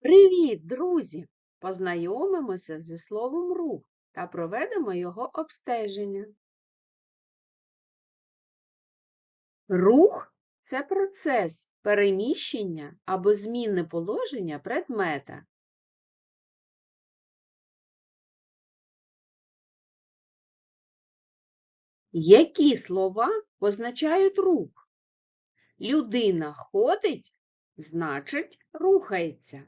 Привіт, друзі! Познайомимося зі словом рух та проведемо його обстеження. Рух це процес переміщення або зміни положення предмета. Які слова позначають рух? Людина ходить, значить рухається.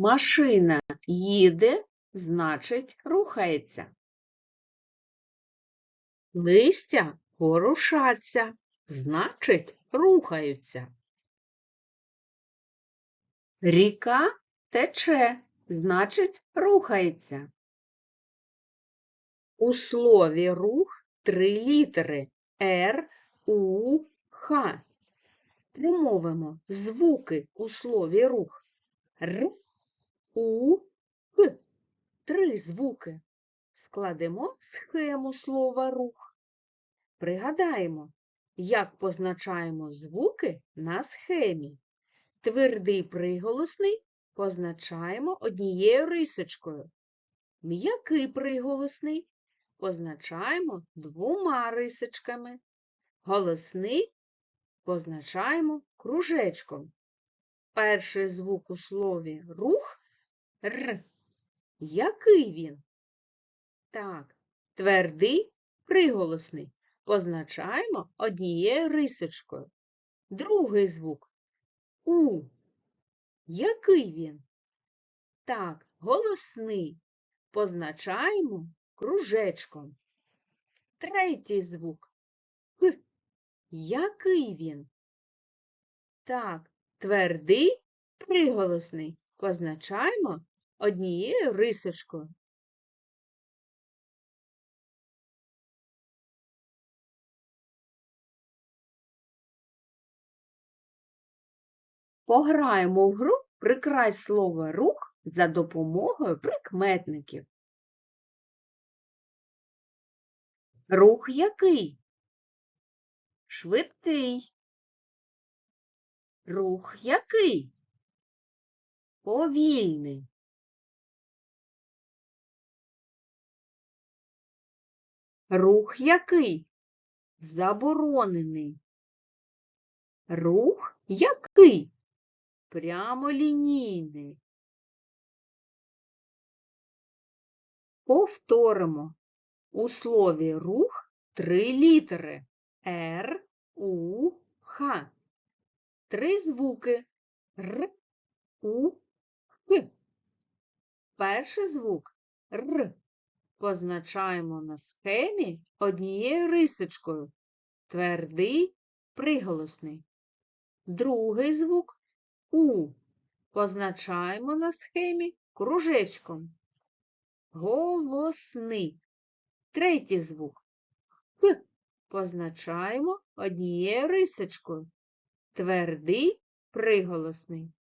Машина їде, значить рухається. Листя порушаться, значить рухаються. Ріка тече, значить рухається. У слові рух три літери Р, У, Х. Промовимо звуки у слові рух. Р, У, Х. Три звуки. Складемо схему слова рух. Пригадаємо, як позначаємо звуки на схемі. Твердий приголосний позначаємо однією рисочкою. М'який приголосний позначаємо двома рисочками. Голосний позначаємо кружечком. Перший звук у слові рух р. Який він? Так, твердий приголосний позначаємо однією рисочкою. Другий звук у. Який він? Так, голосний позначаємо кружечком. Третій звук Х. Який він? Так, твердий приголосний позначаємо однією рисочкою. Пограємо в гру «Прикрась слово рух за допомогою прикметників. Рух який? Швидкий. Рух який? Повільний. Рух який? Заборонений. Рух який? Прямолінійний. Повторимо. У слові рух три літери Р, У, Х. Три звуки Р, У, Х. Перший звук Р позначаємо на схемі однією рисочкою. Твердий приголосний. Другий звук У позначаємо на схемі кружечком. Голосний. Третій звук Х позначаємо однією рисочкою. Твердий приголосний.